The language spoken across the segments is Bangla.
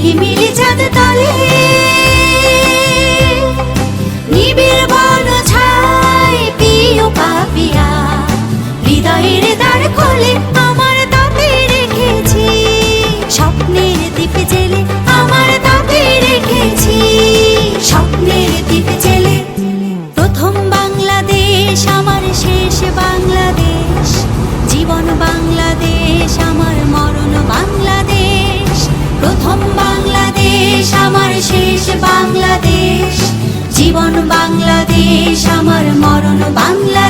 ঝিলিমিলি চাঁদ তলে। নিবিড় বন ছায় পিও পা বাংলা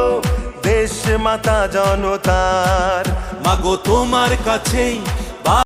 মাতা জনতার। মাগো তোমার কাছেই